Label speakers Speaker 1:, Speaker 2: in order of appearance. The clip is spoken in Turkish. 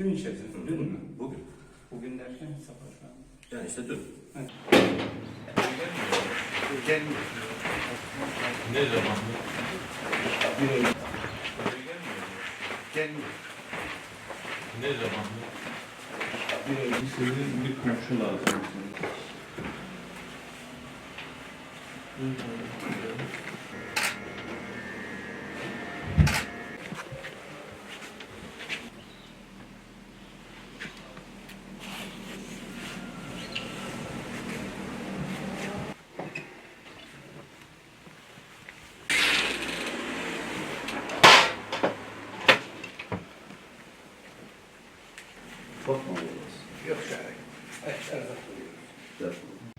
Speaker 1: Gün içerisinde. Dün mü?
Speaker 2: Bugün.
Speaker 1: Bugün derken sabah şu an.
Speaker 2: Yani işte dün.
Speaker 1: Gelmiyor.
Speaker 3: Ne zaman?
Speaker 1: Gelmiyor.
Speaker 3: Ne zaman?
Speaker 4: Senin bir komşu lazım. Çok mu bookmobile. Definitely.